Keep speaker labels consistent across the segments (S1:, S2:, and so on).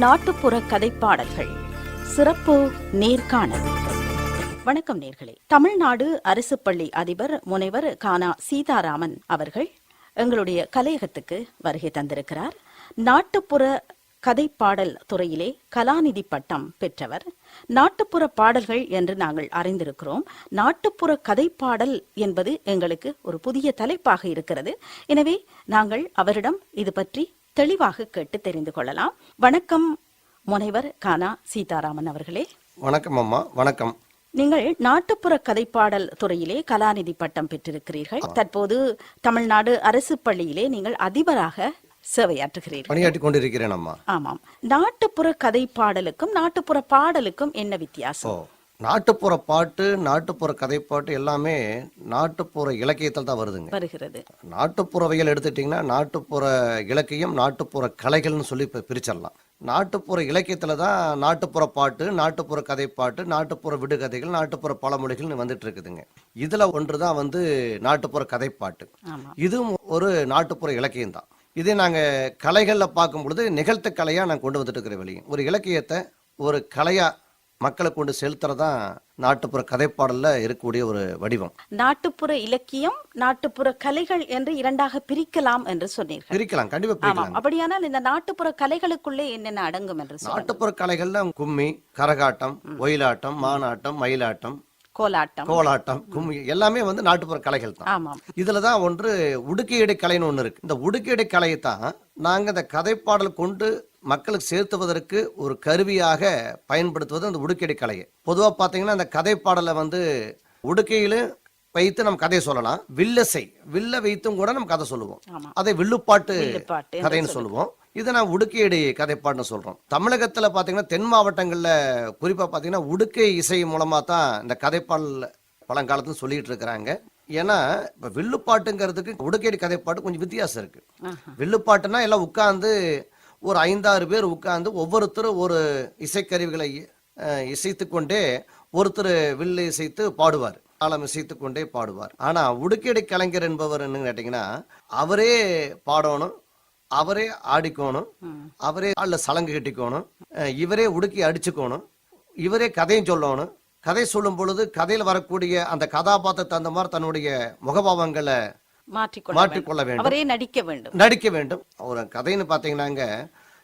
S1: நாட்டுப்புற கதைப்பாடல்கள். சிறப்பு நேர்காணல். வணக்கம் நேர்களே. தமிழ்நாடு அரசு பள்ளி அதிபர் முனைவர் கானா சீதாராமன் அவர்கள் எங்களுடைய கலையகத்துக்கு வருகை தந்திருக்கிறார். நாட்டுப்புற கதைப்பாடல் துறையிலே கலாநிதி பட்டம் பெற்றவர். நாட்டுப்புற பாடல்கள் என்று நாங்கள் அறிந்திருக்கிறோம். நாட்டுப்புற கதைப்பாடல் என்பது எங்களுக்கு ஒரு புதிய தலைப்பாக இருக்கிறது. எனவே நாங்கள் அவரிடம் இது பற்றி தெளிவாக கேட்டு தெரிந்து கொள்ளலாம். வணக்கம் முனைவர் கானா சீதாராமன் அவர்களே.
S2: வணக்கம் அம்மா வணக்கம்.
S1: நீங்கள் நாட்டுப்புற கதைப்பாடல் துறையிலே கலாநிதி பட்டம் பெற்றிருக்கிறீர்கள். தற்போது தமிழ்நாடு அரசு பள்ளியிலே நீங்கள் அதிபராக சேவையாற்றுகிறீர்கள்.
S2: பணியாற்றி கொண்டிருக்கிறேன் அம்மா.
S1: ஆமாம். நாட்டுப்புற கதைப்பாடலுக்கும் நாட்டுப்புற பாடலுக்கும் என்ன வித்தியாசம்?
S2: நாட்டுப்புற பாட்டு நாட்டுப்புற கதைப்பாட்டு எல்லாமே நாட்டுப்புற இலக்கியத்தில் தான் வருதுங்க.
S1: வருகிறது.
S2: நாட்டுப்புறவியல் எடுத்துட்டிங்கன்னா நாட்டுப்புற இலக்கியம் நாட்டுப்புற கலைகள்னு சொல்லி இப்போ பிரிச்சிடலாம். நாட்டுப்புற இலக்கியத்தில் தான் நாட்டுப்புற பாட்டு நாட்டுப்புற கதைப்பாட்டு நாட்டுப்புற விடுகதைகள் நாட்டுப்புற பழமொழிகள்னு வந்துட்டு இருக்குதுங்க இதில் ஒன்று தான் வந்து நாட்டுப்புற கதைப்பாட்டு. இதுவும் ஒரு நாட்டுப்புற இலக்கியம் தான். இதே நாங்கள் கலைகளில் பார்க்கும் பொழுது நிகழ்த்த கலையாக நான் கொண்டு வந்துட்டு இருக்கிற வெளியே ஒரு இலக்கியத்தை ஒரு கலையாக மக்களை கொண்டு செலுத்துறதான் நாட்டுப்புற கதைப்பாடலில் இருக்கக்கூடிய ஒரு வடிவம்.
S1: நாட்டுப்புற இலக்கியம் நாட்டுப்புற கலைகள் என்று இரண்டாக பிரிக்கலாம் என்று சொன்னீர்கள்.
S2: பிரிக்கலாம் கண்டிப்பாக
S1: ஆமாம்.
S2: பிரிக்கலாம்
S1: அப்படியானால் இந்த நாட்டுப்புற கலைகளுக்குள்ளே என்னென்ன அடங்கும் என்று
S2: நாட்டுப்புற கலைகள்ல கும்மி கரகாட்டம் ஒயிலாட்டம் மானாட்டம் மயிலாட்டம்
S1: கோலாட்டம்.
S2: கோலாட்டம் கும்மி எல்லாமே வந்து நாட்டுப்புற கலைகள் தான்.
S1: ஆமாம்.
S2: இதுல தான் ஒன்று உடுக்கையடை கலைன்னு ஒன்று இருக்கு. இந்த உடுக்கையடை கலையை தான் நாங்க இந்த கதைப்பாடல் கொண்டு மக்களுக்கு சேர்த்துவதற்கு ஒரு கருவியாக பயன்படுத்துவது அந்த உடுக்கையடை கலையை. பொதுவாக பார்த்தீங்கன்னா அந்த கதைப்பாடலை வந்து உடுக்கையில வைத்து நம்ம கதையை சொல்லலாம். வில்லசை. வில்ல வைத்தும் கூட நம்ம கதை சொல்லுவோம். அதை வில்லுப்பாட்டு கதைன்னு சொல்லுவோம். இதை நான் உடுக்கையடி கதைப்பாடுன்னு சொல்றோம். தமிழகத்துல பாத்தீங்கன்னா தென் மாவட்டங்கள்ல குறிப்பா பாத்தீங்கன்னா உடுக்கை இசை மூலமா தான் இந்த கதைப்பாடல் பழங்காலத்துல சொல்லிட்டு இருக்கிறாங்க. ஏன்னா இப்ப வில்லுப்பாட்டுங்கிறதுக்கு உடுக்கையடி கதைப்பாட்டு கொஞ்சம் வித்தியாசம் இருக்கு.
S1: ஆஹா.
S2: வில்லுப்பாட்டுனா எல்லாம் உட்கார்ந்து ஒரு ஐந்தாறு பேர் உட்கார்ந்து ஒவ்வொருத்தரும் ஒரு இசைக்கருவிகளை அஹ், இசைத்துக் கொண்டே ஒருத்தர் வில்லு இசைத்து பாடுவார். தாளம் இசைத்துக் கொண்டே பாடுவார். ஆனா உடுக்கடி கலைஞர் என்பவர் என்ன கேட்டீங்கன்னா அவரே பாடணும் அவரே ஆடிக்கணும். அவரே அல்ல சலங்கு கட்டிக்கணும் இவரே உடுக்கி அடிச்சுக்கணும் இவரே கதையும் சொல்லணும். கதை சொல்லும் பொழுது கதையில் வரக்கூடிய அந்த கதாபாத்திரத்தை அந்த மாதிரி தன்னுடைய முகபாவங்களை
S1: மாற்றிக்கொள்ள வேண்டும். அவரே நடிக்க வேண்டும்.
S2: நடிக்க வேண்டும். ஒரு கதைன்னு பாத்தீங்கன்னாங்க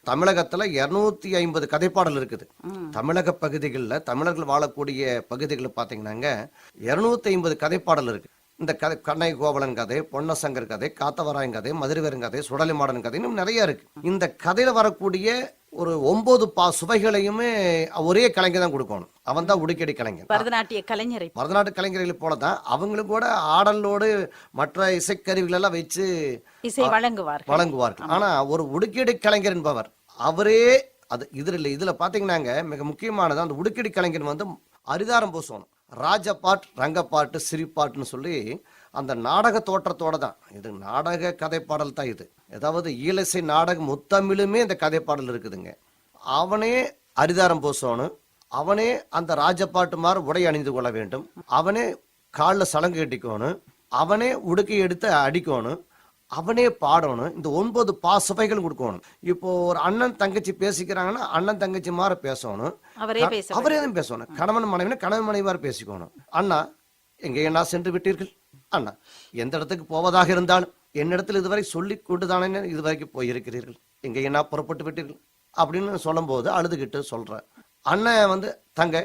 S2: தமிழகத்துல இருநூத்தி ஐம்பது கதைப்பாடல் இருக்குது. தமிழக பகுதிகளில் தமிழர்கள் வாழக்கூடிய பகுதிகளில் பார்த்தீங்கன்னாங்க இருநூத்தி ஐம்பது கதைப்பாடல் இருக்கு. இந்த கதை கண்ணை கோவலன் கதை பொன்னசங்கர் கதை காத்தவராயன் கதை மதுரவேரன் கதை சுடலி மாடன் கதை இன்னும் நிறைய இருக்கு. இந்த கதையில வரக்கூடிய ஒரு ஒன்பது பா சுவைகளையுமே ஒரே கலைஞர் தான் கொடுக்கணும். அவன் தான் உடுக்கடி கலைஞர்.
S1: பரதநாட்டிய கலைஞரை.
S2: மருதநாட்டு கலைஞர்களை போல தான் அவங்களும் கூட ஆடலோடு மற்ற இசைக்கருவிகள் எல்லாம் வச்சு
S1: இசை வழங்குவார்கள்.
S2: வழங்குவார்கள். ஆனா ஒரு உடுக்கீடு கலைஞர் என்பவர் அவரே அது இதுல இல்ல. இதுல பாத்தீங்கன்னாங்க மிக முக்கியமானது அந்த உடுக்கீடு கலைஞர் வந்து அரிதாரம் பூசணும். ராஜபாட் ரங்கப்பாட்டு சிரிப்பாட்டுன்னு சொல்லி அந்த நாடக தோற்றத்தோட தான். இது நாடக கதைப்பாடல் தான் இது. ஏதாவது ஈழசை நாடகம் முத்தமிழுமே இந்த கதைப்பாடல் இருக்குதுங்க. அவனே அரிதாரம் பூசணும். அவனே அந்த ராஜப்பாட்டு மாதிரி உடை அணிந்து கொள்ள வேண்டும். அவனே காலில் சலங்கு கட்டிக்கணும். அவனே உடுக்கை எடுத்து அடிக்கணும். அவனே பாடணும். இந்த ஒன்பது பா சுவைகள் கொடுக்கணும். இப்போ ஒரு அண்ணன் தங்கச்சி பேசிக்கிறாங்கன்னா அண்ணன் தங்கச்சி மாதிரி பேசணும்.
S1: அவரே
S2: தான் பேசணும். கணவன் மனைவினா கணவன் மனைவி மாதிரி பேசிக்கணும். அண்ணா எங்கே என்ன சென்று விட்டீர்கள்? அண்ணா எந்த இடத்துக்கு போவதாக இருந்தாலும் என்னிடத்தில் இதுவரை சொல்லி கொண்டு தானே இதுவரைக்கும் போயிருக்கிறீர்கள்? எங்கே என்ன புறப்பட்டு விட்டீர்கள்? அப்படின்னு சொல்லும்போது அழுதுகிட்டு சொல்றேன் அண்ணன் வந்து தங்க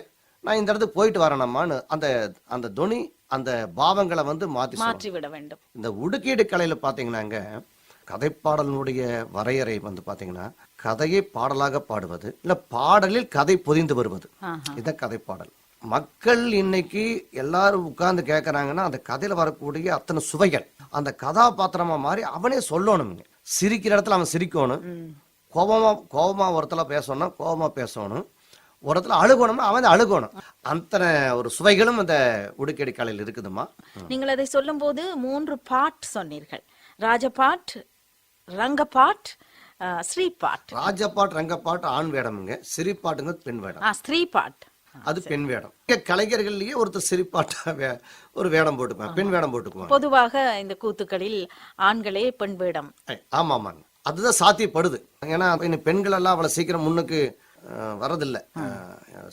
S2: நான் இந்த இடத்துக்கு போயிட்டு வரேனம்மான்னு அந்த அந்த துணி அந்த பாவங்களை வந்து சொல்லணும்.
S1: மாற்றி விட வேண்டும்
S2: இந்த உடுக்கீடு கலையில பாத்தீங்கன்னாங்க கதைப்பாடலினுடைய வரையறை வந்து பாத்தீங்கன்னா கதையை பாடலாக பாடுவது இல்ல பாடலில் கதை பொதிந்து வருவது. இதான் கதைப்பாடல் மக்கள் இன்னைக்கு எல்லாரும் உட்கார்ந்து கேட்கறாங்கன்னா அந்த கதையில வரக்கூடிய அத்தனை சுவைகள் அந்த கதாபாத்திரமா மாறி அவனே சொல்லணுங்க சிரிக்கிற இடத்துல அவன் சிரிக்கணும். கோபமா கோபமா ஒருத்தல பேசணும்னா கோபமா பேசணும் ஒரு இடத்துல அழுகணும்னா அவன் அழுகணும். அத்தனை ஒரு சுவைகளும் அந்த உடுக்கடி கலையில் இருக்குதுமா
S1: நீங்கள் அதை சொல்லும்போது மூன்று பாட் சொன்னீர்கள். ராஜபாட் ரங்கபாட் ஸ்ரீபாட்.
S2: ராஜபாட் ரங்கப்பாட்டு ஆண் வேடமுங்க. சிரிப்பாட்டுங்க பெண் வேடம்.
S1: ஸ்ரீபாட்.
S2: அது பெண் வேடம். கலைஞர்கள்லயே ஒருத்தர் சிரிப்பாட்டா ஒரு வேடம் போட்டுக்குவாங்க பெண் வேடம் போட்டுக்குவாங்க.
S1: பொதுவாக இந்த கூத்துக்களில் ஆண்களே பெண் வேடம்.
S2: ஆமா ஆமாங்க. அதுதான் சாத்தியப்படுது. ஏன்னா பெண்கள் எல்லாம் அவ்வளவு சீக்கிரம் முன்னுக்கு வரதில்லை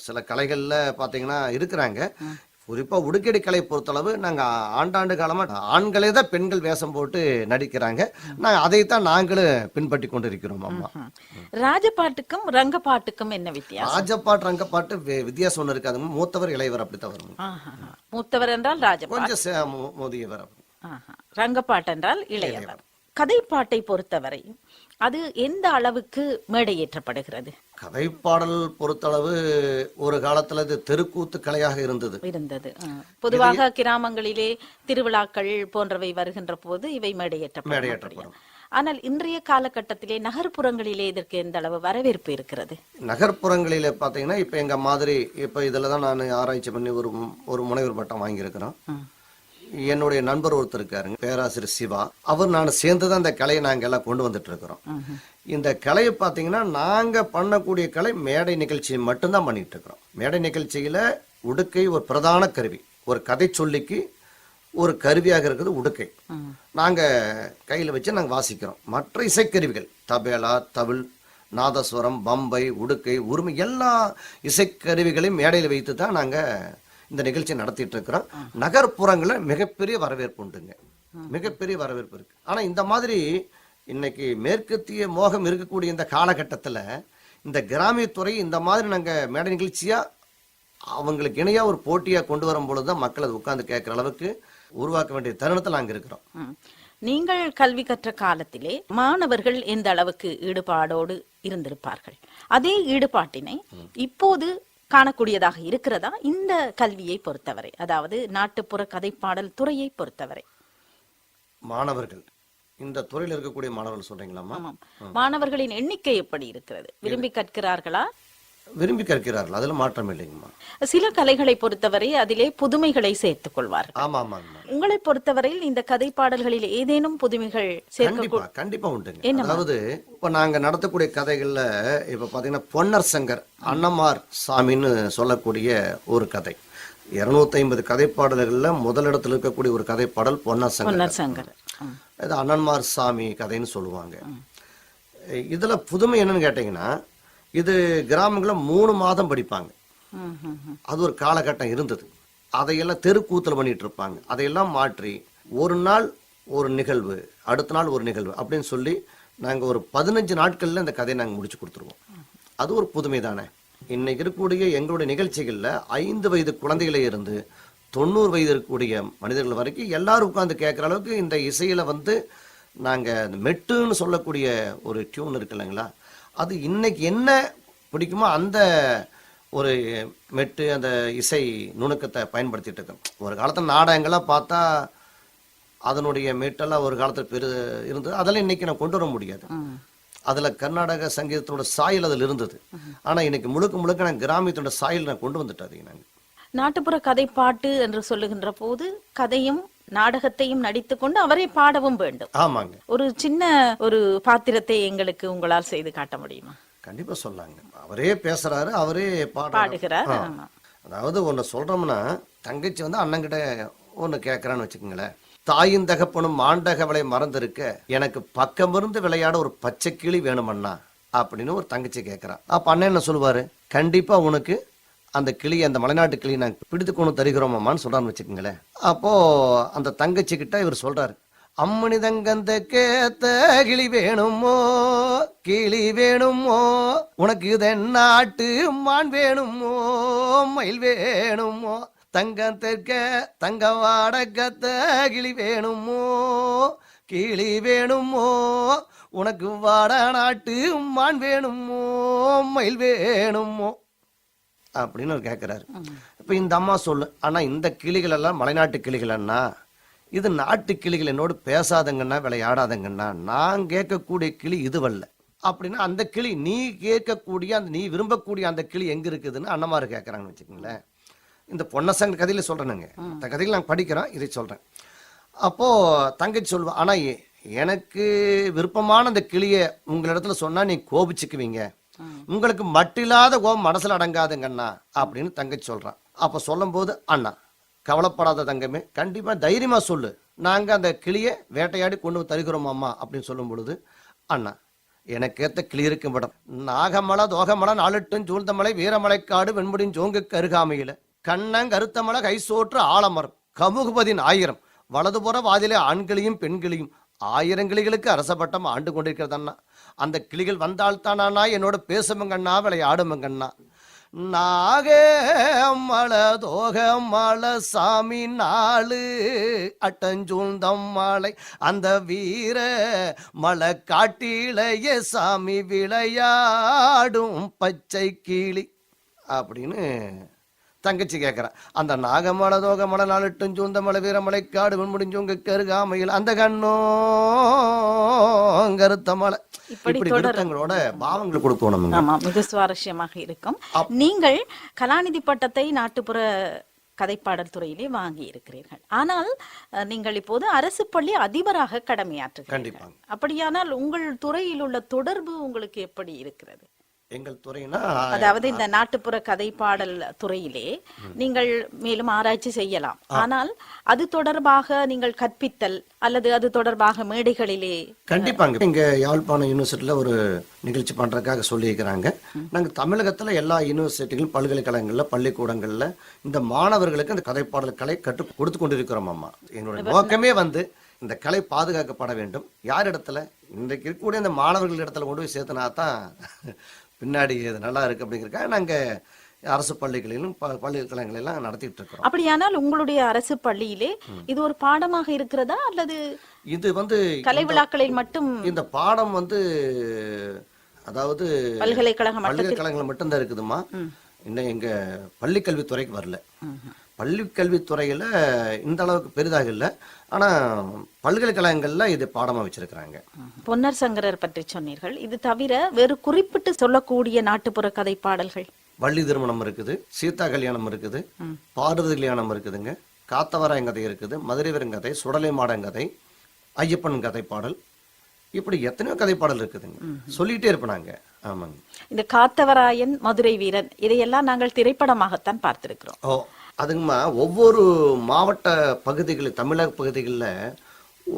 S2: சில கலைகள்ல பாத்தீங்கன்னா இருக்கிறாங்க. குறிப்பா உடுக்கடி கலை பொறுத்தளவு நாங்க ஆண்டாண்டு காலமா ஆண்களே தான் பெண்கள் வேஷம் போட்டு நடிக்கிறாங்க. நாங்க அதைத்தான் நாங்களும் பின்பற்றி கொண்டு இருக்கிறோம் அம்மா.
S1: ராஜபாட்டுக்கும் ரங்கப்பாட்டுக்கும் என்ன வித்தியாசம்?
S2: ராஜபாட்டு ரங்கப்பாட்டு வித்தியாசம் ஒண்ணு இருக்காது மூத்தவர் இளையவர் அப்படித்தான் வரும்.
S1: மூத்தவர் என்றால் ராஜபாட்டு
S2: கொஞ்சம் முதியவர்.
S1: ரங்கப்பாட்டு என்றால் இளையவர். கதைப்பாட்டை பொறுத்தவரை அது எந்த அளவுக்கு மேடையேற்றப்படுகிறது
S2: கதைப்பாடல் பொறுத்தளவு ஒரு காலத்துல இது தெருக்கூத்து கலையாக இருந்தது
S1: இருந்தது. பொதுவாக கிராமங்களிலே திருவிழாக்கள் போன்றவை வருகின்ற போது இவை மேடையேற்றப்படும்
S2: மேடையேற்றப்படும்.
S1: ஆனால் இன்றைய காலகட்டத்திலே நகர்ப்புறங்களிலே இதற்கு எந்த அளவு வரவேற்பு இருக்கிறது
S2: நகர்ப்புறங்களில பாத்தீங்கன்னா இப்ப எங்க மாதிரி இப்ப இதுல தான் நான் ஆராய்ச்சி பண்ணி ஒரு ஒரு முனைவர் பட்டம் வாங்கியிருக்கிறோம். என்னுடைய நண்பர் ஒருத்தர் இருக்காருங்க பேராசிரியர் சிவா. அவர் நான் சேர்ந்து தான் இந்த கலையை நாங்க எல்லாம் கொண்டு வந்துட்டு இருக்கிறோம். இந்த கலையை பார்த்தீங்கன்னா நாங்க பண்ணக்கூடிய கலை மேடை நிகழ்ச்சி மட்டும்தான் பண்ணிட்டு இருக்கிறோம். மேடை நிகழ்ச்சியில உடுக்கை ஒரு பிரதான கருவி. ஒரு கதை சொல்லிக்கு ஒரு கருவியாக இருக்குது உடுக்கை.
S1: ம்.
S2: நாங்க கையில வச்சு நாங்க வாசிக்கிறோம். மற்ற இசைக்கருவிகள் தபேலா தவில் நாதஸ்வரம் பம்பை உடுக்கை உரிமை எல்லா இசைக்கருவிகளையும் மேடையில் வைத்து தான் நாங்க இந்த நிகழ்ச்சி நடத்திட்டு இருக்கிறோம் நகர்ப்புறங்களில் மிகப்பெரிய வரவேற்பு உண்டுங்க. மிகப்பெரிய வரவேற்பு இருக்கு. ஆனா இந்த மாதிரி இன்னைக்கு மேற்கத்திய மோகம் இருக்கக்கூடிய இந்த காலகட்டத்துல இந்த கிராமியத்துறை இந்த மாதிரி நாங்க மேடை நிகழ்ச்சியா அவங்களுக்கு இணையா ஒரு போட்டியா கொண்டு வரும் பொழுதுதான் மக்கள் அதை உட்கார்ந்து கேட்கிற அளவுக்கு உருவாக்க வேண்டிய தருணத்தில் நாங்க இருக்கிறோம்.
S1: நீங்கள் கல்வி கற்ற காலத்திலே மாணவர்கள் எந்த அளவுக்கு ஈடுபாடோடு இருந்திருப்பார்கள்? அதே ஈடுபாட்டினை இப்போது காணக்கூடியதாக இருக்கிறதா? இந்த கல்வியை பொறுத்தவரை அதாவது நாட்டுப்புற கதைப்பாடல் துறையை பொறுத்தவரை.
S2: மாணவர்கள். இந்த துறையில் இருக்கக்கூடிய மாணவர்கள் சொல்றீங்களாம்மா?
S1: ஆமாம். மாணவர்களின் எண்ணிக்கை எப்படி இருக்கிறது? விரும்பி கற்கிறார்களா?
S2: விரும்பி கற்கிறார்கள். அதுல மாற்றம் இல்லைங்கம்மா.
S1: சில கலைகளை பொறுத்தவரை அதிலே புதுமைகளை சேர்த்துக் கொள்வார்கள்.
S2: ஆமா ஆமாங்கம்மா
S1: உங்களை பொறுத்தவரையில் இந்த கதை பாடல்களில் ஏதேனும் புதுமைகள்
S2: கண்டிப்பா கண்டிப்பா உண்டுங்க. அதாவது இப்ப நாங்க நடத்தக்கூடிய கதைகள்ல இப்ப பாத்தீங்கன்னா பொன்னர் சங்கர் அன்னமார் சாமின்னு சொல்லக்கூடிய ஒரு கதை. இருநூத்தி ஐம்பது கதைப்பாடல்கள்ல முதலிடத்தில் இருக்கக்கூடிய ஒரு கதைப்பாடல் பொன்னர் சங்கர்.
S1: பொன்னர் சங்கர்.
S2: இது அண்ணன்மார் சாமி கதைன்னு சொல்லுவாங்க. இதுல புதுமை என்னன்னு கேட்டீங்கன்னா இது கிராமங்களில் மூணு மாதம் படிப்பாங்க. அது ஒரு காலகட்டம் இருந்தது. அதையெல்லாம் தெருக்கூத்தல் பண்ணிட்டு இருப்பாங்க. அதையெல்லாம் மாற்றி ஒரு நாள் ஒரு நிகழ்வு அடுத்த நாள் ஒரு நிகழ்வு அப்படின்னு சொல்லி நாங்க ஒரு பதினஞ்சு நாட்கள்ல இந்த கதையை நாங்க முடிச்சு கொடுத்துருவோம். அது ஒரு புதுமை தானே. இன்னைக்கு இருக்கக்கூடிய எங்களுடைய நிகழ்ச்சிகள்ல ஐந்து வயது குழந்தைகளே இருந்து தொண்ணூறு வயது இருக்கக்கூடிய மனிதர்கள் வரைக்கும் எல்லாரும் உட்கார்ந்து கேட்குற அளவுக்கு இந்த இசையில வந்து நாங்க இந்த மெட்டுன்னு சொல்லக்கூடிய ஒரு டியூன் இருக்கு இல்லைங்களா? அது இன்னைக்கு என்ன பிடிக்குமோ அந்த ஒரு மெட்டு அந்த இசை நுணுக்கத்தை பயன்படுத்திட்டு இருக்கோம் ஒரு காலத்துல நாடகங்கள்லாம் பார்த்தா அதனுடைய மெட்டெல்லாம் ஒரு காலத்துல பெரு இருந்தது. அதெல்லாம் இன்னைக்கு நான் கொண்டு வர முடியாது. அதுல கர்நாடக சங்கீதத்தோட சாயல் அதில் இருந்தது. ஆனா இன்னைக்கு முழுக்க முழுக்க நான் கிராமியத்தோட சாயல் நான் கொண்டு வந்துட்டேன் அதை நாங்க
S1: நாட்டுப்புற கதை பாட்டு என்று சொல்லுகின்ற போது கதையும் நாடகத்தையும் நடித்துக்கொண்டு அவரை பாடவும் வேண்டும்.
S2: ஆமாங்க.
S1: ஒரு சின்ன ஒரு பாத்திரத்தை எங்களுக்கு உங்களால் செய்து காட்ட முடியுமா?
S2: கண்டிப்பா சொல்லாங்க. அவரே பேசுறாரு அவரே
S1: பாடுகிறார்.
S2: அதாவது ஒன்னு சொல்றோம்னா தங்கச்சி வந்து அண்ணன்கிட்ட ஒன்னு கேட்கறான்னு வச்சுக்கோங்களேன். தாயின் தகப்பனும் மாண்டகவளை மறந்திருக்க எனக்கு பக்கமிருந்து விளையாட ஒரு பச்சை கிளி வேணுமண்ணா அப்படின்னு ஒரு தங்கச்சி கேட்கறா அப்ப அண்ணன் என்ன சொல்லுவாரு? கண்டிப்பா உனக்கு அந்த கிளியை அந்த மலைநாட்டு கிளியை நாங்கள் பிடித்து கொண்டு தருகிறோமான்னு சொல்கிறான்னு வச்சுக்கோங்களேன். அப்போ அந்த தங்கச்சி கிட்ட இவர் சொல்கிறாரு அம்மணி தங்கந்த கேத்த கிளி வேணுமோ? கிளி வேணுமோ? உனக்கு இதன் நாட்டு மான் வேணுமோ? மயில் வேணுமோ? தங்கம் தெற்க தங்க வாடகத்த கிளி வேணுமோ? கிளி வேணுமோ? உனக்கு வாட நாட்டு மான் வேணுமோ? மயில் வேணுமோ? அப்படின்னு அவர் கேட்கிறாரு இப்ப இந்த அம்மா சொல்லு ஆனா இந்த கிளிகள் எல்லாம் மலைநாட்டு கிளிகள் அண்ணா இது நாட்டு கிளிகள் என்னோடு பேசாதங்கன்னா விளையாடாதங்கன்னா நான் கேட்கக்கூடிய கிளி இதுவல்ல. அப்படின்னா அந்த கிளி நீ கேட்கக்கூடிய அந்த நீ விரும்பக்கூடிய அந்த கிளி எங்க இருக்குதுன்னு அண்ணமாரு கேட்கறாங்கன்னு வச்சுக்கோங்களேன். இந்த பொன்னசங்க கதையில சொல்றேனுங்க. இந்த கதையில நான் படிக்கிறோம் இதை சொல்றேன். அப்போ தங்கச்சி சொல்லுவா ஆனா எ- எனக்கு விருப்பமான அந்த கிளிய உங்களிடத்துல சொன்னா நீ கோபிச்சுக்குவீங்க. உங்களுக்கு மட்டில்லாத கோபம் மனசுல அடங்காதுங்கண்ணா அப்படின்னு தங்கச்சி சொல்றான் அப்ப சொல்லும்போது அண்ணா கவலைப்படாத தங்கமே கண்டிப்பா தைரியமா சொல்லு. நாங்க அந்த கிளியை வேட்டையாடி கொண்டு வந்து தருகிறோம் அம்மா அப்படின்னு சொல்லும் பொழுது அண்ணா எனக்கேத்த கிளியிருக்கும் படம் நாகமலை தோகமலை நாளெட்டும் சூழ்ந்தமலை வீரமலைக்காடு வெண்முடின் ஜோங்குக்கு கருகாமையில கண்ணங் கருத்தமலை கைசோற்று ஆலமரம். கமுகுபதின் ஆயிரம். வலதுபுற வாதிலே ஆண்களையும் பெண்களையும். ஆயிரம் கிளிகளுக்கு அரசப்பட்டம் ஆண்டு கொண்டிருக்கிறதண்ணா. அந்த கிளிகள் வந்தால்தானா என்னோட பேசுமங்கண்ணா விளையாடுமங்கண்ணா நாகே மல தோக மல சாமி நாளு அட்டஞ்சூழ்ந்தம் மலை. அந்த வீர மலை காட்டிலேயே சாமி விளையாடும் பச்சை கிளி. அப்படின்னு தங்கச்சி கேட்குறா அந்த நாகமலை தோகமலை நாளெட்டும் சூழ்ந்த மலை வீரமலை காடு முடிஞ்சவங்க கருகாமையில் அந்த கண்ணோ கருத்த மலை.
S1: இப்படி.
S2: விருத்தங்களோட பாவங்கள் கொடுக்கணும்
S1: ஆமா மிக சுவாரஸ்யமாக இருக்கும். நீங்கள் கலாநிதி பட்டத்தை நாட்டுப்புற கதைப்பாடல் துறையிலே வாங்கி இருக்கிறீர்கள். ஆனால் நீங்கள் இப்போது அரசு பள்ளி அதிபராக கடமையாற்றுகிறீர்கள்.
S2: கண்டிப்பாங்க.
S1: அப்படியானால் உங்கள் துறையில் உள்ள தொடர்பு உங்களுக்கு எப்படி இருக்கிறது?
S2: எங்கள் துறைனா
S1: அதாவது இந்த நாட்டுப்புற கதைப்பாடல் துறையிலே நீங்கள் மேலும் ஆராய்ச்சி செய்யலாம். ஆனால் அது தொடர்பாக நீங்கள் கற்பித்தல் அல்லது அது தொடர்பாக மேடைகளிலே
S2: கண்டிப்பாங்க இங்க யாழ்ப்பாணம் யூனிவர்சிட்டியில ஒரு நிகழ்ச்சி பண்றதுக்காக சொல்லியிருக்கிறாங்க. நாங்க தமிழகத்துல எல்லா யூனிவர்சிட்டிகள் பல்கலைக்கழகங்கள்ல பள்ளிக்கூடங்கள்ல இந்த மாணவர்களுக்கு அந்த கதைப்பாடல் கலை கற்று கொடுத்து கொண்டிருக்கிறோம் அம்மா. என்னோட நோக்கமே வந்து இந்த கலை பாதுகாக்கப்பட வேண்டும். யார் இடத்துல இன்றைக்கு இருக்கக்கூடிய இந்த மாணவர்கள் இடத்துல கொண்டு போய் சேர்த்தனா தான் பின்னாடி இது நல்லா இருக்கு அப்படிங்கிறக்காக நாங்க அரசு பள்ளிகளிலும் ப- பல்கலைக்கழகங்களெல்லாம் நடத்திட்டு இருக்கிறோம்.
S1: அப்படியானால் உங்களுடைய அரசு பள்ளியிலே இது ஒரு பாடமாக இருக்கிறதா அல்லது
S2: இது வந்து
S1: கலை விழாக்களில் மட்டும்
S2: இந்த பாடம் வந்து அதாவது
S1: பல்கலைக்கழக
S2: பல்கலைக்கழகங்கள் மட்டும்தான் இருக்குதுமா இன்னும் எங்க பள்ளி கல்வித்துறைக்கு வரல பள்ளி கல்வித்துறையில இந்த அளவுக்கு பெரிதாக இல்லை. ஆனா பல்கலைக்கழகங்கள்ல இது பாடமா வச்சிருக்கிறாங்க.
S1: பொன்னர் சங்கரர் பற்றி சொன்னீர்கள். இது தவிர வேறு குறிப்பிட்டு சொல்லக்கூடிய நாட்டுப்புற கதை பாடல்கள்?
S2: வள்ளி திருமணம் இருக்குது சீதா கல்யாணம் இருக்குது பாரதி கல்யாணம் இருக்குதுங்க காத்தவராயன் கதை இருக்குது மதுரை கதை சுடலை மாடன் கதை ஐயப்பன் கதை பாடல் இப்படி எத்தனையோ கதை பாடல் இருக்குதுங்க. சொல்லிட்டே இருப்போம் நாங்க. ஆமாங்க.
S1: இந்த காத்தவராயன் மதுரை வீரன் இதையெல்லாம் நாங்கள் திரைப்படமாகத்தான் பார்த்திருக்கிறோம்.
S2: ஓ அதுங்கம்மா ஒவ்வொரு மாவட்ட பகுதிகள் தமிழக பகுதிகளில்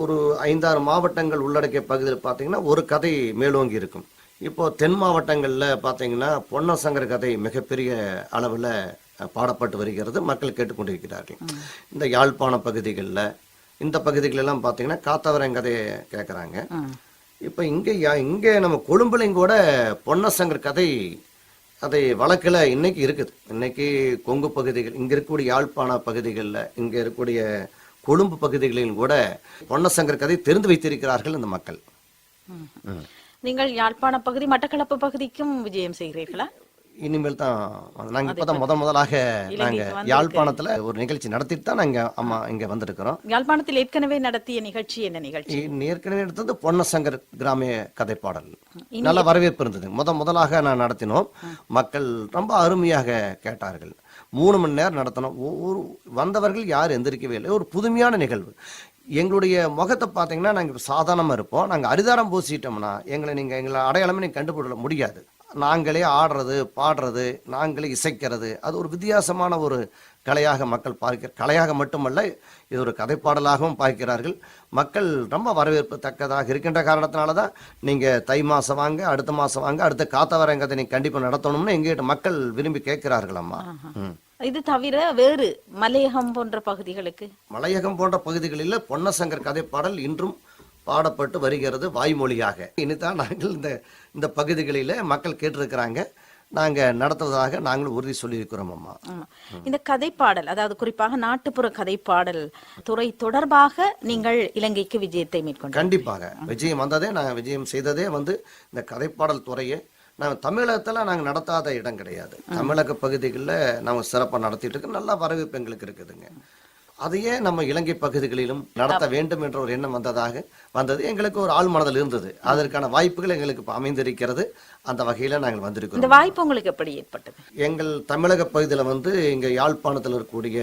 S2: ஒரு ஐந்தாறு மாவட்டங்கள் உள்ளடக்கிய பகுதியில் பார்த்தீங்கன்னா ஒரு கதை மேலோங்கி இருக்கும். இப்போ தென் மாவட்டங்களில் பார்த்தீங்கன்னா பொன்னசங்கர் கதை மிகப்பெரிய அளவில் பாடப்பட்டு வருகிறது மக்கள் கேட்டுக்கொண்டிருக்கிறார்கள். இந்த யாழ்ப்பாண பகுதிகளில் இந்த பகுதிகளெல்லாம் பார்த்தீங்கன்னா காத்தவரன் கதையை கேட்குறாங்க. இப்போ இங்கே இங்கே நம்ம கொழும்புலையும் கூட பொன்னசங்கர் கதை அதை வழக்கில் இன்னைக்கு இருக்குது. இன்னைக்கு கொங்கு பகுதிகள் இங்க இருக்கக்கூடிய யாழ்ப்பாண பகுதிகளில் இங்க இருக்கக்கூடிய கொழும்பு பகுதிகளிலும் கூட பொன்னசங்கர் கதை தெரிந்து வைத்திருக்கிறார்கள் இந்த மக்கள்.
S1: நீங்கள் யாழ்ப்பாண பகுதி மட்டக்களப்பு பகுதிக்கும் விஜயம் செய்கிறீர்களா?
S2: இனிமேல் தான் நாங்க இப்பதான் முத முதலாக நாங்க. யாழ்ப்பாணத்துல ஒரு நிகழ்ச்சி நடத்திட்டு தான் நாங்க அம்மா இங்க வந்திருக்கிறோம்.
S1: யாழ்ப்பாணத்தில் ஏற்கனவே நடத்திய நிகழ்ச்சி என்ன நிகழ்ச்சி?
S2: ஏற்கனவே எடுத்தது பொன்னசங்கர் கிராமிய கதைப்பாடல். நல்ல வரவேற்பு இருந்தது. முத முதலாக நான் நடத்தினோம். மக்கள் ரொம்ப அருமையாக கேட்டார்கள். மூணு மணி நேரம் நடத்தினோம். ஒரு வந்தவர்கள் யாரும் எந்திரிக்கவே இல்லை. ஒரு புதுமையான நிகழ்வு. எங்களுடைய முகத்தை பார்த்தீங்கன்னா நாங்கள் சாதாரணமாக இருப்போம். நாங்கள் அரிதாரம் பூசிட்டோம்னா எங்களை நீங்கள் எங்களை அடையாளமே நீங்கள் கண்டுபிடிக்க முடியாது. நாங்களே ஆடுறது பாடுறது நாங்களே இசைக்கிறது. அது ஒரு வித்தியாசமான ஒரு கலையாக மக்கள் பார்க்க கலையாக மட்டுமல்ல இது ஒரு கதைப்பாடலாகவும் பார்க்கிறார்கள். மக்கள் ரொம்ப வரவேற்பு தக்கதாக இருக்கின்ற காரணத்தினால தான் நீங்கள் தை மாதம் வாங்க அடுத்த மாதம் வாங்க அடுத்த காத்தவரங்கத்தை நீங்கள் கண்டிப்பாக நடத்தணும்னு எங்ககிட்ட மக்கள் விரும்பி கேட்கிறார்கள் அம்மா.
S1: இது தவிர வேறு மலையகம் போன்ற பகுதிகளுக்கு?
S2: மலையகம் போன்ற பகுதிகளில் பொன்னசங்கர் கதைப்பாடல் இன்றும் பாடப்பட்டு வருகிறது வாய்மொழியாக. இனிதான் நாங்கள் இந்த இந்த பகுதிகளில் மக்கள் கேட்டிருக்கிறாங்க. நாங்கள் நடத்துவதாக நாங்களும் உறுதி சொல்லியிருக்கிறோம் அம்மா.
S1: இந்த கதைப்பாடல் அதாவது குறிப்பாக நாட்டுப்புற கதைப்பாடல் துறை தொடர்பாக நீங்கள் இலங்கைக்கு விஜயத்தை மேற்கொண்டார்
S2: கண்டிப்பாக. விஜயம் வந்ததே நாங்கள் விஜயம் செய்ததே வந்து இந்த கதைப்பாடல் துறையை நாங்கள் தமிழகத்தில் நாங்கள் நடத்தாத இடம் கிடையாது. தமிழக பகுதிகளில் நாங்கள் சிறப்பாக நடத்திட்டு இருக்கோம். நல்ல வரவேற்பு எங்களுக்கு இருக்குதுங்க. அதையே நம்ம இலங்கை பகுதிகளிலும் நடத்த வேண்டும் என்ற ஒரு எண்ணம் வந்ததாக வந்தது. எங்களுக்கு ஒரு ஆள் மனதில் இருந்தது அதற்கான வாய்ப்புகள் எங்களுக்கு அமைந்திருக்கிறது. அந்த வகையில் நாங்கள் வந்திருக்கிறோம்.
S1: இந்த வாய்ப்பு உங்களுக்கு எப்படி ஏற்பட்டது?
S2: எங்கள் தமிழக பகுதியில் வந்து இங்கே யாழ்ப்பாணத்தில் இருக்கக்கூடிய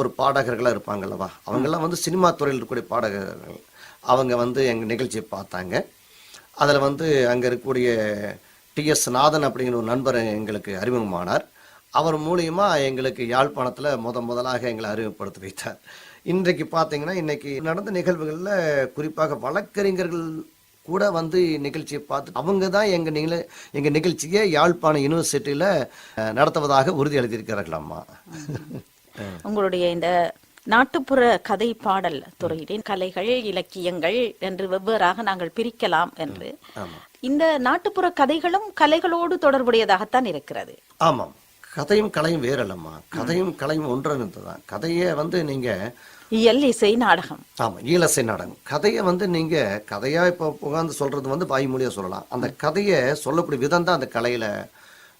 S2: ஒரு பாடகர்களாக இருப்பாங்கல்லவா அவங்கெல்லாம் வந்து சினிமா துறையில் இருக்கக்கூடிய பாடகர்கள். அவங்க வந்து எங்கள் நிகழ்ச்சியை பார்த்தாங்க. அதில் வந்து அங்கே இருக்கக்கூடிய டிஎஸ் நாதன் அப்படிங்கிற ஒரு நண்பர் எங்களுக்கு அறிமுகமானார். அவர் மூலியமா எங்களுக்கு யாழ்ப்பாணத்தில் முத முதலாக எங்களை அறிமுகப்படுத்தி வைத்தார். இன்றைக்கு பார்த்தீங்கன்னா இன்னைக்கு நடந்த நிகழ்வுகளில் குறிப்பாக வழக்கறிஞர்கள் கூட வந்து நிகழ்ச்சியை பார்த்து அவங்க தான் எங்க நிகழ எங்க நிகழ்ச்சியை யாழ்ப்பாணம் யூனிவர்சிட்டியில நடத்துவதாக உறுதி எழுதியிருக்கிறார்களாம்மா
S1: உங்களுடைய இந்த நாட்டுப்புற கதை பாடல் துறையிலே கலைகள் இலக்கியங்கள் என்று வெவ்வேறாக நாங்கள் பிரிக்கலாம் என்று. இந்த நாட்டுப்புற கதைகளும் கலைகளோடு தொடர்புடையதாகத்தான் இருக்கிறது.
S2: ஆமாம். கதையும் கலையும் வேறல்லம்மா. கதையும் கலையும் ஒன்றுன்னு தான் கதையை வந்து நீங்க
S1: இயல் இசை நாடகம்.
S2: ஆமா ஈழசை நாடகம். கதையை வந்து நீங்க கதையா இப்போ உட்காந்து சொல்றது வந்து வாய்மொழியா சொல்லலாம். அந்த கதையை சொல்லக்கூடிய விதம் தான் அந்த கலையில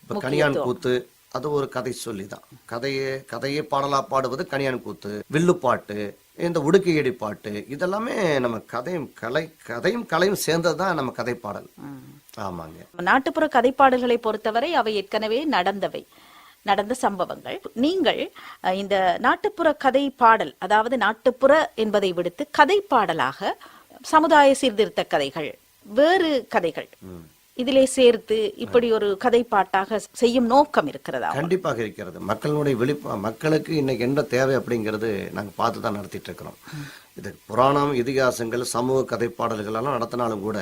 S2: இப்ப கணியான் கூத்து அது ஒரு கதை சொல்லி தான் கதையை கதையை பாடலா பாடுவது கணியான் கூத்து வில்லுப்பாட்டு இந்த உடுக்கையடி பாட்டு இதெல்லாமே நம்ம கதையும் கலை கதையும் கலையும் சேர்ந்தது தான் நம்ம கதை பாடல் ஆமாங்க.
S1: நாட்டுப்புற கதைப்பாடல்களை பொறுத்தவரை அவை ஏற்கனவே நடந்தவை. நடந்த சம்பவங்கள். நீங்கள் இந்த நாட்டுப்புற கதை பாடல் அதாவது நாட்டுப்புற என்பதை விடுத்து கதை பாடலாக சமுதாய சீர்திருத்த கதைகள் வேறு கதைகள் இதிலே சேர்த்து இப்படி ஒரு கதை பாட்டாக செய்யும் நோக்கம் இருக்கிறதா?
S2: கண்டிப்பாக இருக்கிறது. மக்களுடைய விழிப்பு மக்களுக்கு இன்னைக்கு என்ன தேவை அப்படிங்கிறது நாங்கள் பார்த்து தான் நடத்திட்டு இருக்கிறோம். இது புராணம் இதிகாசங்கள் சமூக கதைப்பாடல்கள் எல்லாம் நடத்தினாலும் கூட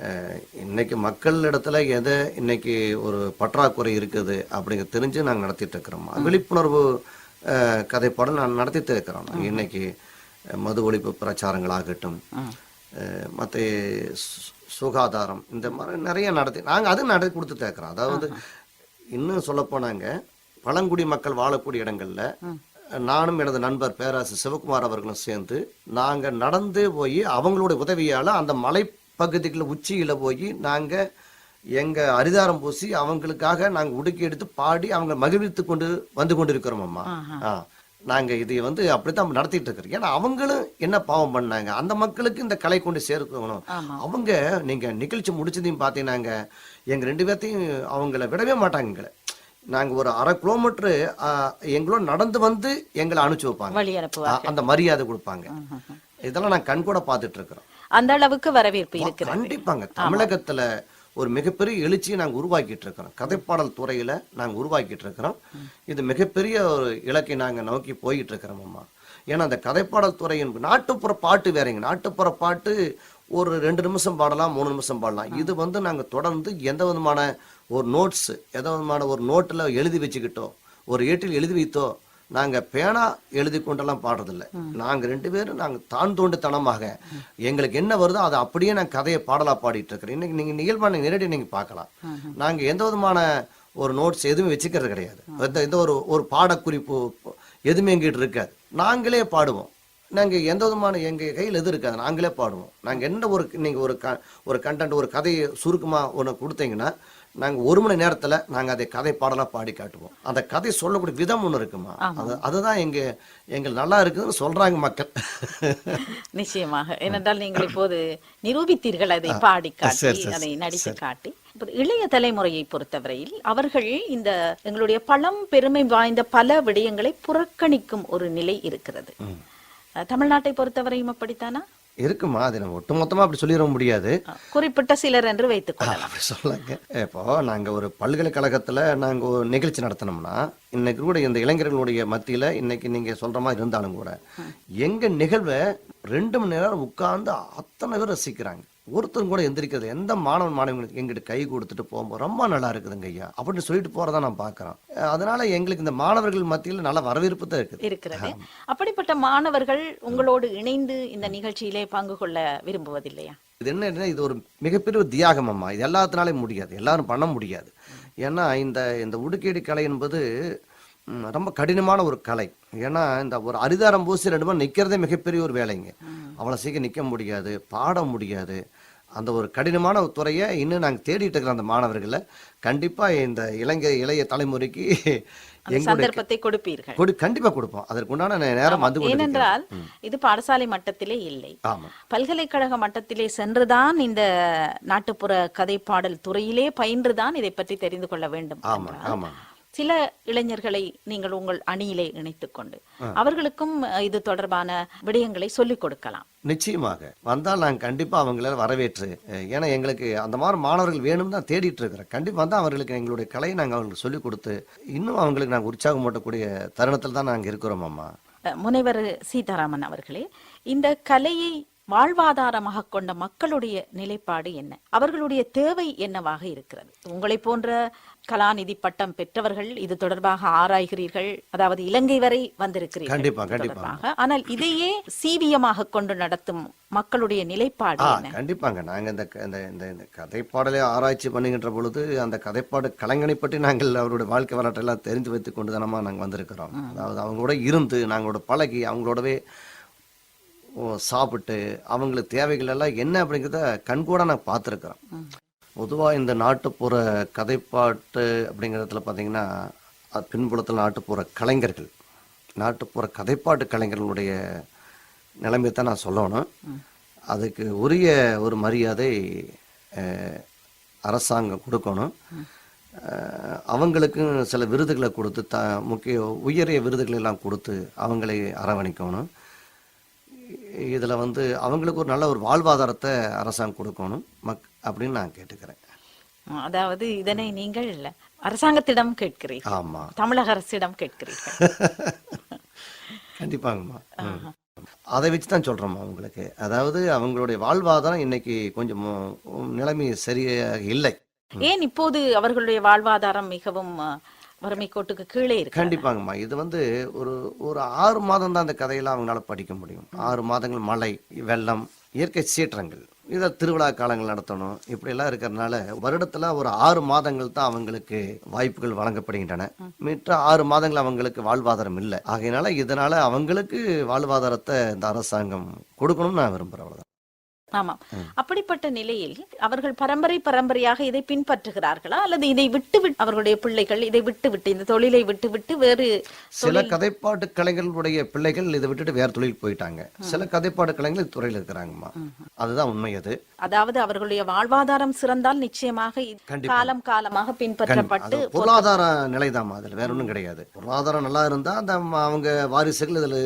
S2: அஹ், இன்னைக்கு மக்கள் இடத்துல எதை இன்னைக்கு ஒரு பற்றாக்குறை இருக்குது அப்படிங்க தெரிஞ்சு நாங்கள் நடத்திட்டு இருக்கிறோம். விழிப்புணர்வு அஹ், கதைப்பாடல் நான் நடத்திட்டு இருக்கிறோம். நாங்க இன்னைக்கு அஹ், மது ஒழிப்பு பிரச்சாரங்களாகட்டும் மற்ற சுகாதாரம் இந்த மாதிரி நிறைய நடத்தி நாங்கள் அதுவும் நடத்தி கொடுத்துட்டு இருக்கிறோம். அதாவது இன்னும் சொல்ல போனாங்க பழங்குடி மக்கள் வாழக்கூடிய இடங்கள்ல நானும் எனது நண்பர் பேராசிரியர் சிவகுமார் அவர்களும் சேர்ந்து நாங்க நடந்து போய் அவங்களுடைய உதவியால அந்த மலைப்பகுதிகள உச்சியில போய் நாங்க எங்க அரிதாரம் பூசி அவங்களுக்காக நாங்க உடுக்கி எடுத்து பாடி அவங்க மகிழ்வித்து கொண்டு வந்து கொண்டிருக்கிறோம் அம்மா. ஆ. நாங்க இதை வந்து அப்படித்தான் நடத்திட்டு இருக்கிறோம். ஏன்னா அவங்களும் என்ன பாவம் பண்ணாங்க? அந்த மக்களுக்கு இந்த கலை கொண்டு சேர்க்கணும். அவங்க நீங்க நிகழ்ச்சி முடிச்சதையும் பார்த்தீங்கன்னாங்க எங்க ரெண்டு பேர்த்தையும் அவங்கள விடவே மாட்டாங்க எங்களை. நாங்க ஒரு அரை கிலோமீட்டர் எங்களோட நடந்து வந்து எங்களை அனுப்பிச்சு வைப்பாங்க. அந்த மரியாதை கொடுப்பாங்க. இதெல்லாம் நான் கண் கூட பார்த்துட்டு இருக்கிறோம்.
S1: அந்த அளவுக்கு வரவேற்பு இருக்கிறது.
S2: கண்டிப்பாங்க. தமிழகத்துல ஒரு மிகப்பெரிய எழுச்சியை நாங்க உருவாக்கிட்டு இருக்கிறோம். கதைப்பாடல் துறையில நாங்க உருவாக்கிட்டு இருக்கிறோம். இது மிகப்பெரிய ஒரு இலக்கை நாங்க நோக்கி போயிட்டு இருக்கிறோம் அம்மா. ஏன்னா அந்த கதைப்பாடல் துறை என்பது நாட்டுப்புற பாட்டு வேறங்க. நாட்டுப்புற பாட்டு ஒரு ரெண்டு நிமிஷம் பாடலாம் மூணு நிமிஷம் பாடலாம். இது வந்து நாங்க தொடர்ந்து எந்த விதமான ஒரு நோட்ஸ் எந்த விதமான ஒரு நோட்டில் எழுதி வச்சுக்கிட்டோ ஒரு ஏட்டில் எழுதி வைத்தோ நாங்க பேனா எழுதி கொண்டெல்லாம் பாடுறதில்ல. நாங்க ரெண்டு பேரும் நாங்க தான் தோண்டுத்தனமாக எங்களுக்கு என்ன வருதோ அதை அப்படியே நான் கதையை பாடலா பாடிட்டு இருக்கிறேன். இன்னைக்கு நீங்க நிகழ்வான நேரடி நீங்க பார்க்கலாம். நாங்க எந்த விதமான ஒரு நோட்ஸ் எதுவுமே வச்சுக்கிறது கிடையாது. எந்த எந்த ஒரு ஒரு பாடக்குறிப்பு எதுவுமே எங்கிட்ட இருக்காது. நாங்களே பாடுவோம். நாங்க எந்த விதமான எங்க கையில் எது இருக்காது. நாங்களே பாடுவோம். நாங்க என்ன ஒரு நீங்க ஒரு க ஒரு கண்டென்ட் ஒரு கதையை சுருக்கமா ஒன்று கொடுத்தீங்கன்னா நாங்க ஒரு மணி நேரத்துல நாங்க அதை கதை பாடலா பாடி காட்டுவோம். அந்த கதை சொல்லக்கூடிய விதம் ஒண்ணு இருக்குமா? அது அதுதான் எங்க எங்களுக்கு நல்லா இருக்குதுன்னு சொல்றாங்க மக்கள்.
S1: நிச்சயமாக. ஏனென்றால் நீங்கள் இப்போது நிரூபித்தீர்கள் அதை பாடி காட்டி அதை நடித்து காட்டி. இளைய தலைமுறையை பொறுத்தவரையில் அவர்கள் இந்த எங்களுடைய பழம் பெருமை வாய்ந்த பல விடயங்களை புறக்கணிக்கும் ஒரு நிலை இருக்கிறது. தமிழ்நாட்டை பொறுத்தவரையும் அப்படித்தானா?
S2: இருக்குமா? அது நம்ம ஒட்டுமொத்தமா அப்படி சொல்லிட முடியாது.
S1: குறிப்பிட்ட சிலர் என்று வைத்துக்
S2: அப்படி சொல்லலாங்க இப்போ நாங்க ஒரு பல்கலைக்கழகத்துல நாங்க ஒரு நிகழ்ச்சி நடத்தினோம்னா இன்னைக்கு கூட இந்த இளைஞர்களுடைய மத்தியில இன்னைக்கு நீங்க சொல்ற மாதிரி இருந்தாலும் கூட எங்க நிகழ்வை ரெண்டு மணி நேரம் உட்கார்ந்து அத்தனை பேர் ரசிக்கிறாங்க. ஒருத்தரும் கூட எந்திரிக்கிறது எந்த மாணவன் மாணவிகளுக்கு எங்கிட்ட கை கொடுத்துட்டு போகும்போது ரொம்ப நல்லா இருக்குதுங்க ஐயா. அப்படின்னு சொல்லிட்டு போறதா நான் பாக்குறேன். அதனால எங்களுக்கு இந்த மாணவர்கள் மத்தியில நல்ல வரவேற்பு தான் இருக்குது.
S1: இருக்கிறது. அப்படிப்பட்ட மாணவர்கள் உங்களோடு இணைந்து இந்த நிகழ்ச்சியிலே பங்கு கொள்ள விரும்புவதில்லையா?
S2: இது என்ன இது ஒரு மிகப்பெரிய தியாகம் அம்மா இது எல்லாத்தினாலையும் முடியாது. எல்லாரும் பண்ண முடியாது. ஏன்னா இந்த இந்த உடுக்கேடி கலை என்பது ரொம்ப கடினமான ஒரு கலை. ஏன்னா இந்த ஒரு அரிதாரம் பூசி ரெண்டு பேரும் நிக்கிறதே மிகப்பெரிய ஒரு வேலைங்க. அவ்வளோ சீக்கிரம் நிக்க முடியாது பாட முடியாது. அந்த ஒரு கடினமான ஒரு துறையை இன்னும் நாங்கள் தேடிட்டு இருக்கிற அந்த மாணவர்களை கண்டிப்பா இந்த இளைஞ இளைய தலைமுறைக்கு
S1: சந்தர்ப்பத்தை கொடுப்பீர்கள்.
S2: கொடு கண்டிப்பா கொடுப்போம். அதற்குண்டான நேரம் வந்து.
S1: ஏனென்றால் இது பாடசாலை மட்டத்திலே இல்லை.
S2: ஆமா.
S1: பல்கலைக்கழக மட்டத்திலே சென்றுதான் இந்த நாட்டுப்புற கதை பாடல் துறையிலே பயின்றுதான் இதை பற்றி தெரிந்து கொள்ள வேண்டும்
S2: ஆமா ஆமா
S1: சில இளைஞர்களை நீங்கள் உங்கள் அணியிலே இணைத்துக் கொண்டு அவர்களுக்கும் இது தொடர்பான விடயங்களை சொல்லிக் கொடுக்கலாம்.
S2: நிச்சயமாக. வந்தால் நாங்கள் கண்டிப்பா அவங்கள வரவேற்று ஏன்னா எங்களுக்கு அந்த மாதிரி மாணவர்கள் வேணும் தான் தேடிட்டு இருக்கிறோம் கண்டிப்பா வந்தால் அவர்களுக்கு எங்களுடைய கலையை நாங்கள் அவங்களுக்கு சொல்லிக் கொடுத்து இன்னும் அவங்களுக்கு நாங்கள் உற்சாகம் மூட்டக்கூடிய தருணத்தில் தான் நாங்கள் இருக்கிறோம் அம்மா.
S1: முனைவர் சீதாராமன் அவர்களே இந்த கலையை வாழ்வாதாரமாக கொண்ட மக்களுடைய நிலைப்பாடு என்ன? அவர்களுடைய தேவை என்னவாக இருக்கிறது? உங்களை போன்ற கலாநிதி பட்டம் பெற்றவர்கள் இது தொடர்பாக ஆராய்கிறீர்கள். அதாவது இலங்கை வரை வந்திருக்கிறீர்கள். ஆனால் இதையே சீவியமாக கொண்டு நடத்தும் மக்களுடைய நிலைப்பாடு
S2: கண்டிப்பாங்க. நாங்க இந்த இந்த கதைப்பாடலை ஆராய்ச்சி பண்ணுகின்ற பொழுது அந்த கதைப்பாடு கலைஞனை பற்றி நாங்கள் அவருடைய வாழ்க்கை வரலாற்றெல்லாம் தெரிந்து வைத்துக் கொண்டு தானமா நாங்கள் வந்திருக்கிறோம் அதாவது அவங்களோட இருந்து நாங்களோட பழகி அவங்களோடவே சாப்பிட்டு அவங்களுக்கு தேவைகள் எல்லாம் என்ன அப்படிங்கிறத கண்கூட நான் பார்த்துருக்குறோம். பொதுவாக இந்த நாட்டுப்புற கதைப்பாட்டு அப்படிங்கிறதுல பார்த்தீங்கன்னா அது பின்புலத்தில் நாட்டுப்புற கலைஞர்கள் நாட்டுப்புற கதைப்பாட்டு கலைஞர்களுடைய நிலைமையை தான் நான் சொல்லணும். அதுக்கு உரிய ஒரு மரியாதை அரசாங்கம் கொடுக்கணும். அவங்களுக்கும் சில விருதுகளை கொடுத்து த முக்கிய உயரிய விருதுகளை எல்லாம் கொடுத்து அவங்களை அரவணைக்கணும். இதில் வந்து அவங்களுக்கு ஒரு நல்ல ஒரு வாழ்வாதாரத்தை அரசாங்கம் கொடுக்கணும். மக் அப்படின்னு நான் கேட்டுக்கிறேன்.
S1: அதாவது இதனை நீங்கள் அரசாங்கத்திடம் கேட்கிறீர்கள்.
S2: ஆமாம்
S1: தமிழக அரசிடம் கேட்கிறீர்கள்.
S2: கண்டிப்பாங்கம்மா. அதை வச்சு தான் சொல்கிறோம்மா உங்களுக்கு. அதாவது அவங்களுடைய வாழ்வாதாரம் இன்னைக்கு கொஞ்சம் நிலைமை சரியாக இல்லை.
S1: ஏன் இப்போது அவர்களுடைய வாழ்வாதாரம் மிகவும் வறுமை கோட்டுக்கு கீழே இருக்கு
S2: கண்டிப்பாங்கம்மா. இது வந்து ஒரு ஒரு ஆறு மாதம் தான் அந்த கதையெல்லாம் அவங்களால படிக்க முடியும். ஆறு மாதங்கள் மழை வெள்ளம் இயற்கை சீற்றங்கள். இதை திருவிழா காலங்கள் நடத்தணும். இப்படியெல்லாம் இருக்கிறதுனால வருடத்தில் ஒரு ஆறு மாதங்கள் தான் அவங்களுக்கு வாய்ப்புகள் வழங்கப்படுகின்றன. மற்ற ஆறு மாதங்கள் அவங்களுக்கு வாழ்வாதாரம் இல்லை. ஆகையினால இதனால அவங்களுக்கு வாழ்வாதாரத்தை இந்த அரசாங்கம் கொடுக்கணும்னு நான் விரும்புகிறேன் அவ்வளவுதான்.
S1: ஆமாம். அப்படிப்பட்ட நிலையில் அவர்கள் பரம்பரை பரம்பரையாக இதை பின்பற்றுகிறார்களா? அல்லது இதை விட்டு விட்டு அவர்களுடைய பிள்ளைகள் இதை விட்டு விட்டு இந்த தொழிலை விட்டு விட்டு வேறு
S2: சில கதைப்பாட்டு கலைஞர்களுடைய பிள்ளைகள் இதை விட்டுட்டு வேற தொழில் போயிட்டாங்க. சில கதைப்பாட்டு கலைஞர்கள் துறையில் இருக்கிறாங்கம்மா. அதுதான் உண்மை அது.
S1: அதாவது அவர்களுடைய வாழ்வாதாரம் சிறந்தால் நிச்சயமாக. காலம் காலமாக பின்பற்றப்பட்டு
S2: பொருளாதார நிலைதாம்மா. அதுல வேற ஒண்ணும் கிடையாது. பொருளாதாரம் நல்லா இருந்தா அந்த அவங்க வாரிசுகள் இதுல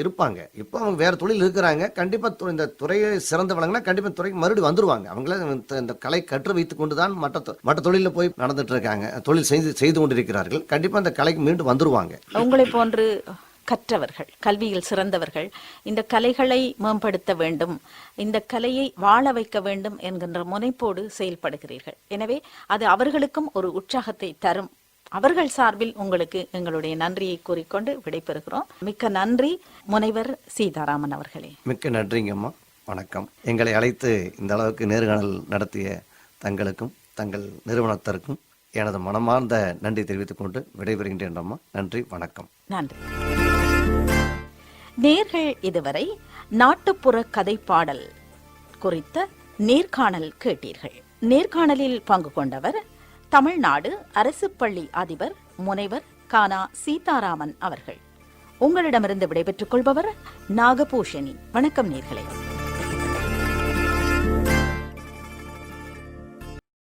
S2: இருப்பாங்க. இப்போ அவங்க வேற தொழில் இருக்கிறாங்க. கண்டிப்பா இந்த துறையை சிறந்து விளங்கினா கண்டிப்பா துறைக்கு மறுபடியும் வந்துருவாங்க. அவங்கள இந்த- கலை கற்று வைத்துக் கொண்டுதான் மற்ற தொ- மற்ற தொழில போய் நடந்துட்டு இருக்காங்க. தொழில் செய்து செய்து கொண்டிருக்கிறார்கள். கண்டிப்பா இந்த கலைக்கு மீண்டும் வந்துருவாங்க.
S1: உங்களை போன்று கற்றவர்கள் கல்வியில் சிறந்தவர்கள் இந்த கலைகளை மேம்படுத்த வேண்டும் இந்த கலையை வாழ வைக்க வேண்டும் என்கின்ற முனைப்போடு செயல்படுகிறீர்கள். எனவே அது அவர்களுக்கும் ஒரு உற்சாகத்தை தரும். அவர்கள் சார்பில் உங்களுக்கு எங்களுடைய நன்றியை கூறிக்கொண்டு விடைபெறுகிறோம். மிக்க நன்றி முனைவர் சீதாராமன் அவர்களே.
S2: மிக்க நன்றிங்கம்மா. வணக்கம். எங்களை அழைத்து இந்த அளவுக்கு நேர்காணல் நடத்திய தங்களுக்கும் தங்கள் நிறுவனத்திற்கும் எனது மனமார்ந்த நன்றி தெரிவித்துக் கொண்டு விடைபெறுகின்றேன் அம்மா நன்றி வணக்கம்.
S1: நன்றி. நேர்கள் இதுவரை நாட்டுப்புற கதை பாடல் குறித்த நேர்காணல் கேட்டீர்கள். நேர்காணலில் பங்கு கொண்டவர் தமிழ்நாடு அரசு பள்ளி அதிபர் முனைவர் கானா சீதாராமன் அவர்கள். உங்களிடமிருந்து விடைபெற்றுக் கொள்பவர் நாகபூஷணி. வணக்கம் நேர்களே.